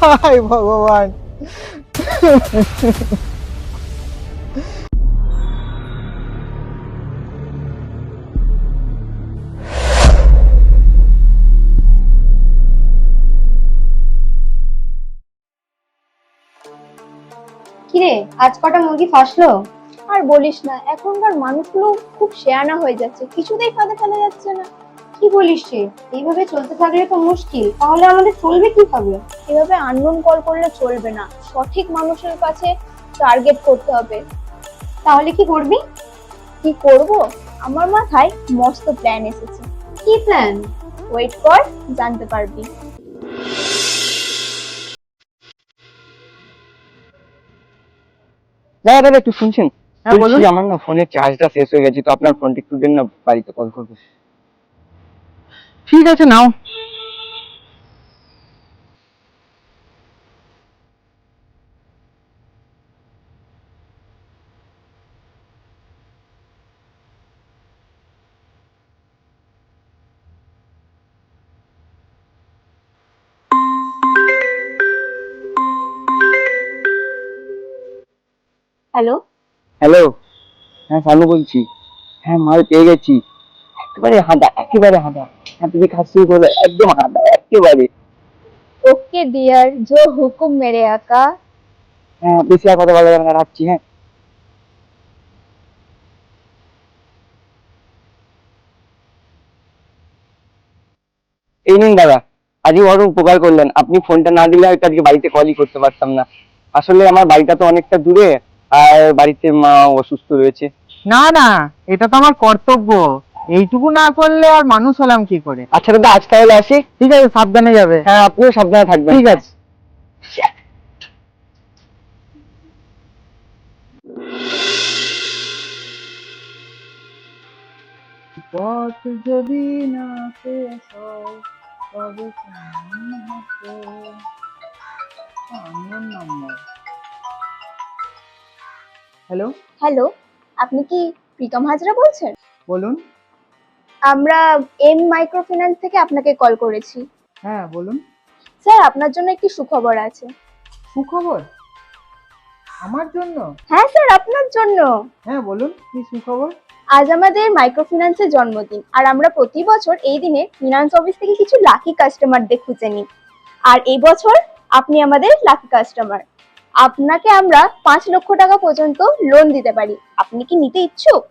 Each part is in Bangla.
হায় ভগবান। কিরে আজ কটা মুরগি ফাঁসলো? আর বলিস না এখনকার মানুষগুলো খুব শেয়ানা হয়ে যাচ্ছে কিছুতেই ফাঁদে ফেলা যাচ্ছে না। কি বলিস রে? এইভাবে চলতে থাকলে তো মুশকিল। তাহলে আমাদের চলবে কীভাবে? এভাবে আননোন কল করলে চলবে না। সঠিক মানুষের কাছে টার্গেট করতে হবে। তাহলে কি করবি? কি করব? আমার মাথায় মস্ত প্ল্যান এসেছে। কি প্ল্যান ওয়েট কর জানতে পারবি। দাদা দাদা একটু শুনছেন? হ্যাঁ, বলুন। আমার না ফোনের চার্জটা শেষ হয়ে গেছে তো আপনার ফোনটা একটু দেন না বাড়িতে কল করব। ঠিক আছে নাও। হ্যালো? হ্যালো। হ্যাঁ শানু বলছি। হ্যাঁ মাল পেয়ে গেছি। একেবারে হাঁদা একেবারে হাঁদা। তুমি খাসি বলে একদম হাঁদা একেবারে। ওকে ডিয়ার জো হুকুম মেরে আকা। হ্যাঁ বেশি আর কথা বলা যাবে না রাখছি হ্যাঁ। এই নিন দাদা আজকে বড় উপকার করলেন। আপনি ফোনটা না দিলে হয়তো আজকে বাড়িতে কলই করতে পারতাম না। আসলে আমার বাড়িটা তো অনেকটা দূরে আর বাড়িতে মা অসুস্থ রয়েছে। না না এটা তো আমার কর্তব্য। এইটুকু না করলে আর মানুষ হলাম কি করে? আচ্ছা দাদা আজ তাহলে আসি? ঠিক আছে সাবধানে যাবে। হ্যাঁ আপনিও সাবধানে থাকবেন। ঠিক আছে। পথ যদি না শেষ হয় তবে নাম্বার। হ্যালো? হ্যালো আপনি কি প্রীতম হাজরা বলছেন? বলুন। আমরা এম মাইক্রো ফিন্যান্স থেকে আপনাকে কল করেছি। হ্যাঁ বলুন। স্যার আপনার জন্য একটি সুখবর আছে। সুখবর? আমার জন্য? হ্যাঁ স্যার আপনার জন্য। হ্যাঁ বলুন কি সুখবর? আজ আমাদের মাইক্রো ফিন্যান্সের জন্মদিন আর আমরা প্রতি বছর এই দিনে ফিনান্স অফিস থেকে কিছু লাকি কাস্টমারদের খুঁজে নিই। আর এই বছর আপনি আমাদের লাকি কাস্টমার আপনাকে আমরা পাঁচ লক্ষ টাকা পর্যন্ত লোন দিতে পারি। আপনি কি নিতে ইচ্ছুক?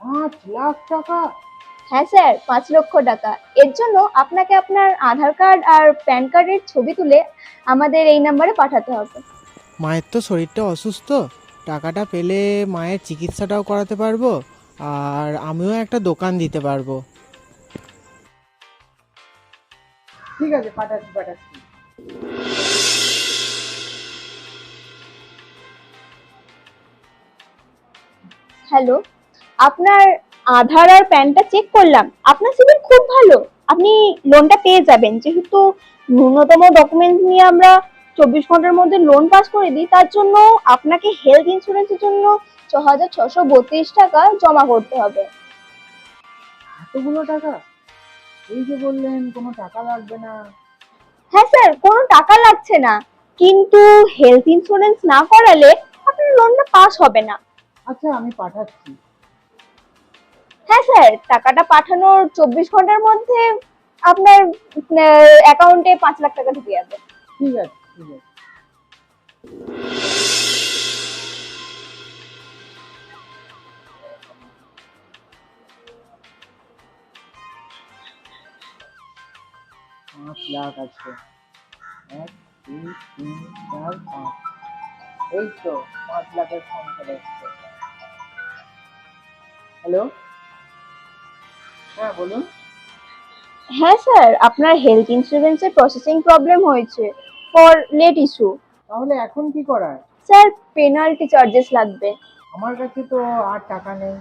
পাঁচ লাখ টাকা? হ্যাঁ স্যার পাঁচ লক্ষ টাকা। এর জন্য আপনাকে আপনার আধার কার্ড আর প্যান কার্ডের ছবি তুলে আমাদের এই নাম্বারে পাঠাতে হবে। মায়ের তো শরীরটা অসুস্থ টাকাটা পেলে মায়ের চিকিৎসাটাও করাতে পারব আর আমিও একটা দোকান দিতে পারব। ঠিক আছে পাঠাচ্ছি পাঠাচ্ছি। হ্যালো আপনার আধার আর প্যানটা চেক করলাম। আপনার সিভিল খুব ভালো। আপনি লোনটা পেয়ে যাবেন। যেহেতু ন্যূনতম ডকুমেন্ট নিয়ে আমরা চব্বিশ ঘণ্টার মধ্যে লোন পাস করে দিই তার জন্য আপনাকে হেলথ ইন্স্যুরেন্সের জন্য ছ হাজার ছশো বত্রিশ টাকা জমা করতে হবে। এতগুলো টাকা? এই যে বললেন কোনো টাকা লাগবে না। হ্যাঁ স্যার কোনো টাকা লাগছে না। কিন্তু হেলথ ইন্স্যুরেন্স না করালে আপনার লোনটা পাস হবে না। আচ্ছা আমি পাঠাচ্ছি। হ্যাঁ স্যার, টাকাটা পাঠানোর চব্বিশ ঘণ্টার মধ্যে আপনার অ্যাকাউন্টে পাঁচ লাখ টাকা ঢুকে যাবে। ঠিক আছে ঠিক আছে। পাঁচ লাখ আছে। তিন পাঁচ। লাখের হ্যালো? হ্যাঁ বলুন। হ্যাঁ স্যার আপনার হেলথ ইন্স্যুরেন্সের প্রসেসিং প্রবলেম হয়েছে ফর লেট ইস্যু তাহলে এখন কি করার? স্যার পেনাল্টি চার্জেস লাগবে। আমার কাছে তো আর টাকা নেই।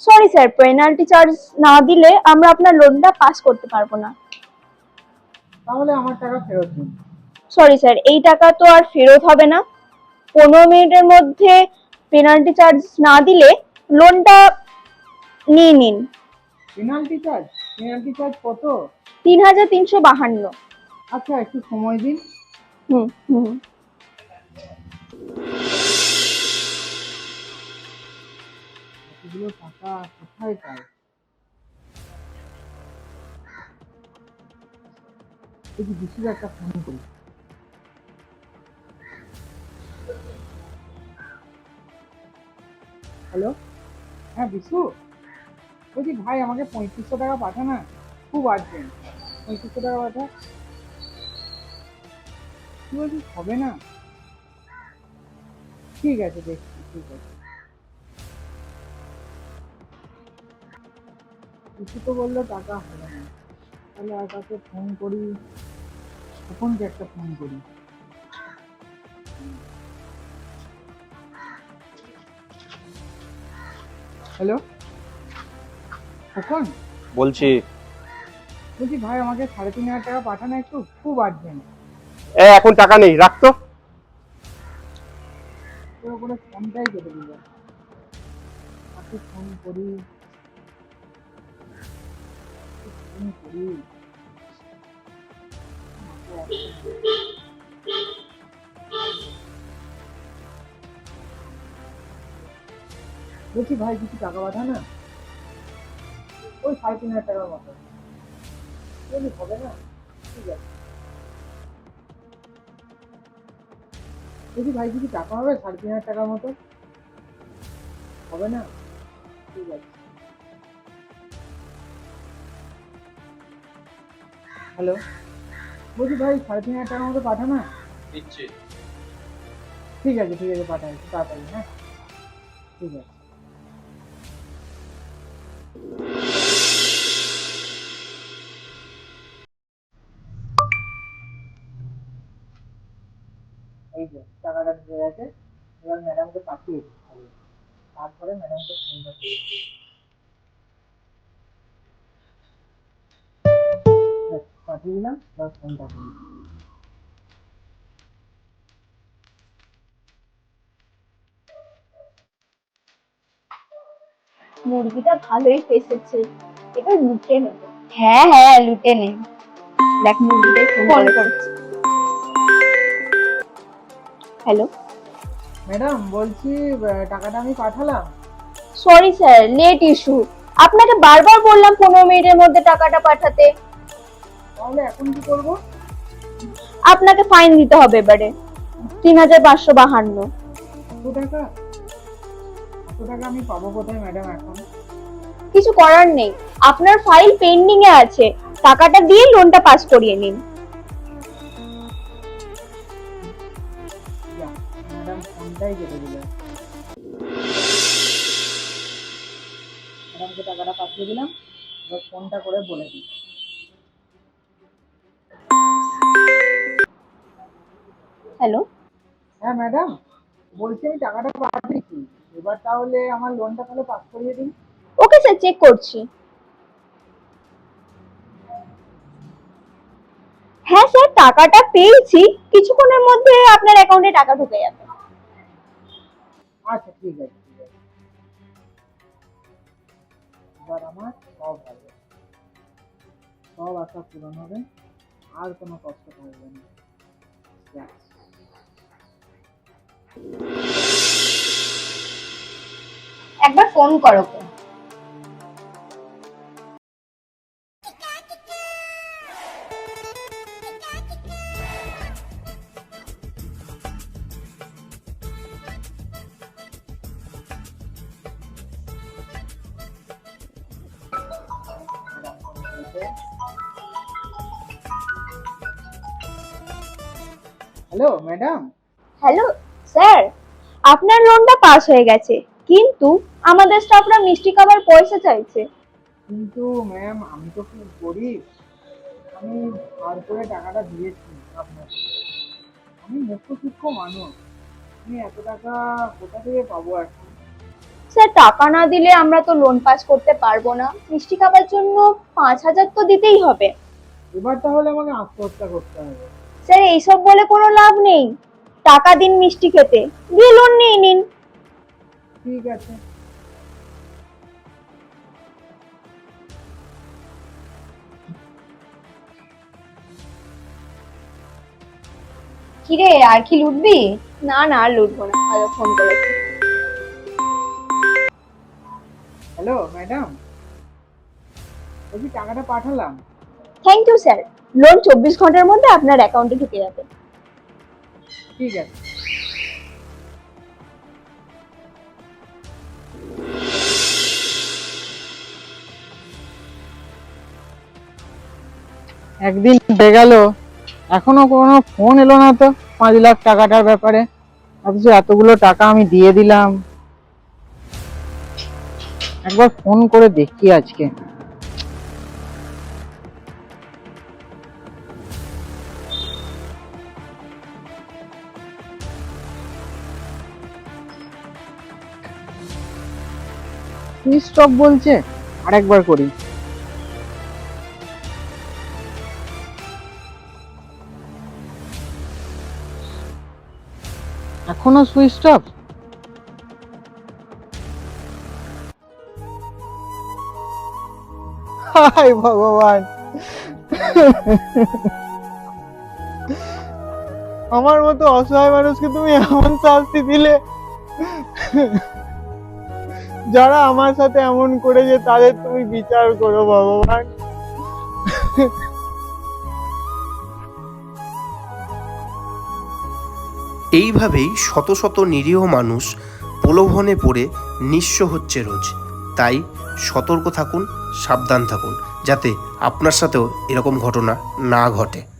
সরি স্যার পেনাল্টি চার্জ না দিলে আমরা আপনার লোনটা পাস করতে পারব না। তাহলে আমার টাকা ফেরত দিন। সরি স্যার এই টাকা তো আর ফেরত হবে না। পনেরো মিনিটের মধ্যে পেনাল্টি চার্জ না দিলে লোনটা নিয়ে নিন। Penalty charge? পেনাল্টি চার্জ কত? তিন হাজার তিনশো বাহান্ন। আচ্ছা একটু সময় দিন। হুম হুম। এতগুলো টাকা কোথায় বিশুর একটা ফোন করি। হ্যালো? হ্যাঁ বিশু? বলছি, ভাই, আমাকে পঁয়ত্রিশশো টাকা পাঠা না খুব আর্জেন্ট পঁয়ত্রিশশো টাকা পাঠা কি বলছিস হবে না? ঠিক আছে, দেখছি, ঠিক আছে। কিছু তো বলল, টাকা হবে না। তাহলে আর কাছে ফোন করি? তখনকে একটা ফোন করি? হ্যালো কখন বলছি। বলছি ভাই আমাকে সাড়ে তিন হাজার টাকা পাঠানো একটু খুব আর্জেন্ট এ এখন টাকা নেই রাখতো তোর করে ফোনটাই কেটে দিল। তাকে ফোন করি। ফোন করি। বলছি ভাই কিছু টাকা পাঠা না? ওই সাড়ে তিন হাজার টাকার মতো। বলি হবে না? ঠিক আছে। বলছি ভাই কিছু টাকা হবে সাড়ে তিন হাজার টাকার মতো? হবে না? ঠিক আছে। হ্যালো? বলছি ভাই সাড়ে তিন হাজার টাকার মতো পাঠা না দিচ্ছি। ঠিক আছে ঠিক আছে পাঠাই তাড়াতাড়ি হ্যাঁ? ঠিক আছে। এই যে টাকাটা ঢুকে গেছে এবার ম্যাডামকে পাঠিয়ে খালি। তারপরে ম্যাডামকে ফোনটা করি পাঠিয়ে দিলাম এবার ফোনটা করি মুরগিটা ভালোই ফেসেছে এবার লুটে নেব। হ্যাঁ হ্যাঁ লুটে নে। দেখ মুরগিটাই ফোন ফোন করছে। হ্যালো ম্যাডাম বলছি টাকাটা আমি পাঠালাম। সরি স্যার লেট ইস্যু আপনাকে বারবার বললাম পনেরো মিনিটের মধ্যে টাকাটা পাঠাতে। তাহলে এখন কি করব? আপনাকে ফাইন দিতে হবে এবারে। তিন হাজার পাঁচশো বাহান্ন। টাকা? এত টাকা আমি পাবো কোথায় ম্যাডাম এখন? কিছু করার নেই। আপনার ফাইল পেন্ডিং এ আছে। টাকাটা দিয়ে লোনটা পাস করিয়ে নিন। ফোনটাই কেটে দিল। ম্যাডামকে টাকাটা পাঠিয়ে দিলাম এবার ফোনটা করে বলে দিই। হ্যালো। হ্যাঁ ম্যাডাম বলছি আমি টাকাটা পাঠিয়েছি। এবার তাহলে আমার লোনটা তাহলে পাস করিয়ে দিন। ওকে স্যার চেক করছি। হ্যাঁ স্যার টাকাটা পেয়েছি। কিছুক্ষণের মধ্যে আপনার অ্যাকাউন্টে টাকা ঢুকে যাবে। আচ্ছা ঠিক আছে ঠিক আছে। এবার আমার সব হবে। সব আশা পূরণ হবে, আর কোনো কষ্ট থাকবে না। একবার ফোন করো হ্যালো ম্যাডাম। হ্যালো স্যার আপনার লোনটা পাস হয়ে গেছে। কিন্তু আমাদের স্টাফরা মিষ্টি খাবার পয়সা চাইছে। কিন্তু ম্যাম আমি তো খুব গরিব। আমি ধার করে টাকাটা দিয়েছি আপনাকে। আমি মুখ্য সূক্ষ্ম মানুষ। আমি এত টাকা কোথা থেকে পাবো এখন? স্যার টাকা না দিলে আমরা তো লোন পাস করতে পারব না। মিষ্টি খাবার জন্য পাঁচ হাজার তো দিতেই হবে। এবার তাহলে আমাকে আত্মহত্যা করতে হবে। স্যার এইসব বলে কোনো লাভ নেই। টাকা দিন মিষ্টি খেতে। দিয়ে লোন নিয়ে নিন। ঠিক আছে। কিরে আর কি লুটবি? না না আর লুটবো না। আরও ফোন করেছি। Hello madam. বলছি টাকাটা পাঠালাম। থ্যাংক ইউ স্যার লোন চব্বিশ ঘণ্টার মধ্যে আপনার অ্যাকাউন্টে ঢুকে যাবে। ঠিক আছে। একদিন হয়ে গেল। এখনও কোনো ফোন এলো না তো পাঁচ লাখ টাকাটার ব্যাপারে। অথচ এতগুলো টাকা আমি দিয়ে দিলাম। একবার ফোন করে দেখি আজকে। স্টপ বলছে আরেকবার করি। এখনও সুইচ অফ হায় ভগবান। আমার মতো অসহায় মানুষকে তুমি এমন শাস্তি দিলে? যারা আমার সাথে এমন করেছে, তাদের তুমি বিচার করো, ভগবান। এইভাবেই শত শত নিরীহ মানুষ প্রলোভনে পড়ে, নিঃস্ব হচ্ছে রোজ। তাই সতর্ক থাকুন সাবধান থাকুন যাতে আপনার সাথেও এরকম ঘটনা না ঘটে।